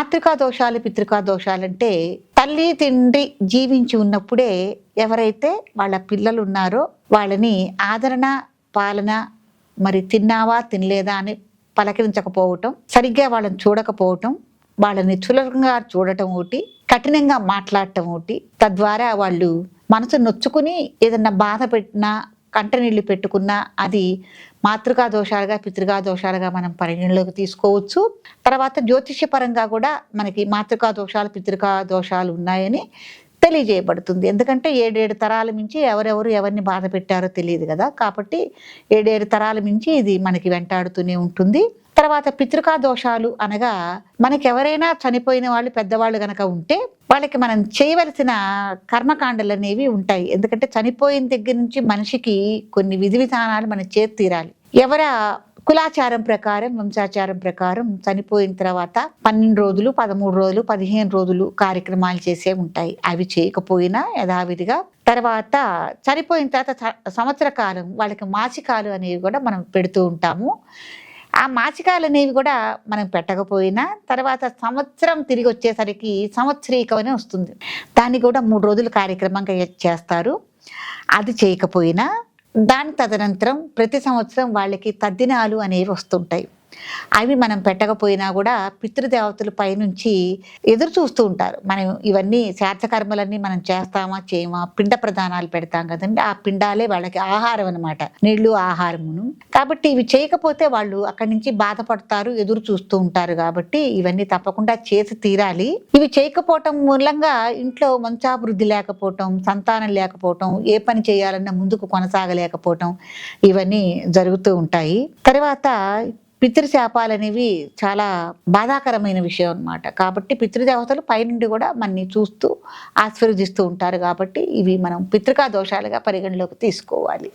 మాతృకా దోషాలు పితృకా దోషాలు అంటే తల్లి తండ్రి జీవించి ఉన్నప్పుడే ఎవరైతే వాళ్ళ పిల్లలు ఉన్నారో వాళ్ళని ఆదరణ పాలన మరి తిన్నావా తినలేదా అని పలకరించకపోవటం సరిగ్గా వాళ్ళని చూడకపోవటం వాళ్ళని చులకంగా చూడటం ఒకటి కఠినంగా మాట్లాడటం ఒకటి. తద్వారా వాళ్ళు మనసు నొచ్చుకుని ఏదన్నా బాధ పెట్టినా కంటనీళ్ళు పెట్టుకున్నా అది మాతృకా దోషాలుగా పితృకా దోషాలుగా మనం పరిగణలోకి తీసుకోవచ్చు. తర్వాత జ్యోతిష్యపరంగా కూడా మనకి మాతృకా దోషాలు పితృకా దోషాలు ఉన్నాయని తెలియజేయబడుతుంది. ఎందుకంటే ఏడేడు తరాల మించి ఎవరెవరు ఎవరిని బాధ పెట్టారో తెలియదు కదా. కాబట్టి ఏడేడు తరాల మించి ఇది మనకి వెంటాడుతూనే ఉంటుంది. తర్వాత పితృకా దోషాలు అనగా మనకి ఎవరైనా చనిపోయిన వాళ్ళు పెద్దవాళ్ళు గనక ఉంటే వాళ్ళకి మనం చేయవలసిన కర్మకాండలు అనేవి ఉంటాయి. ఎందుకంటే చనిపోయిన దగ్గర నుంచి మనిషికి కొన్ని విధి విధానాలు మనం చేతి తీరాలి. ఎవర కులాచారం ప్రకారం వంశాచారం ప్రకారం చనిపోయిన తర్వాత పన్నెండు రోజులు పదమూడు రోజులు పదిహేను రోజులు కార్యక్రమాలు చేసే ఉంటాయి. అవి చేయకపోయినా యథావిధిగా తర్వాత చనిపోయిన తర్వాత సంవత్సర కాలం వాళ్ళకి మాసికాలు అనేవి కూడా మనం పెడుతూ ఉంటాము. ఆ మాసికాలు అనేవి కూడా మనం పెట్టకపోయినా తర్వాత సంవత్సరం తిరిగి వచ్చేసరికి సంవత్సరీకమనే వస్తుంది. దాన్ని కూడా మూడు రోజులు కార్యక్రమంగా చేస్తారు. అది చేయకపోయినా దాని తదనంతరం ప్రతి సంవత్సరం వాళ్ళకి తద్దినాలు అనేవి వస్తుంటాయి. అవి మనం పెట్టకపోయినా కూడా పితృదేవతల పైనుంచి ఎదురు చూస్తూ ఉంటారు. మనం ఇవన్నీ శాస్త్రకర్మలన్నీ మనం చేస్తామా చేయమా పిండ ప్రధానాలు పెడతాం కదండి. ఆ పిండాలే వాళ్ళకి ఆహారం అన్నమాట. నీళ్ళు ఆహారమును. కాబట్టి ఇవి చేయకపోతే వాళ్ళు అక్కడి నుంచి బాధపడతారు ఎదురు చూస్తూ ఉంటారు కాబట్టి ఇవన్నీ తప్పకుండా చేసి తీరాలి. ఇవి చేయకపోవటం మూలంగా ఇంట్లో వంశాభివృద్ధి లేకపోవటం సంతానం లేకపోవటం ఏ పని చేయాలన్నా ముందుకు కొనసాగలేకపోవటం ఇవన్నీ జరుగుతూ ఉంటాయి. తర్వాత పితృశాపాలనేవి చాలా బాధాకరమైన విషయం అన్నమాట. కాబట్టి పితృదేవతలు పైనుండి కూడా మనని చూస్తూ ఆశీర్వదిస్తూ ఉంటారు కాబట్టి ఇవి మనం పితృకా దోషాలుగా పరిగణలోకి తీసుకోవాలి.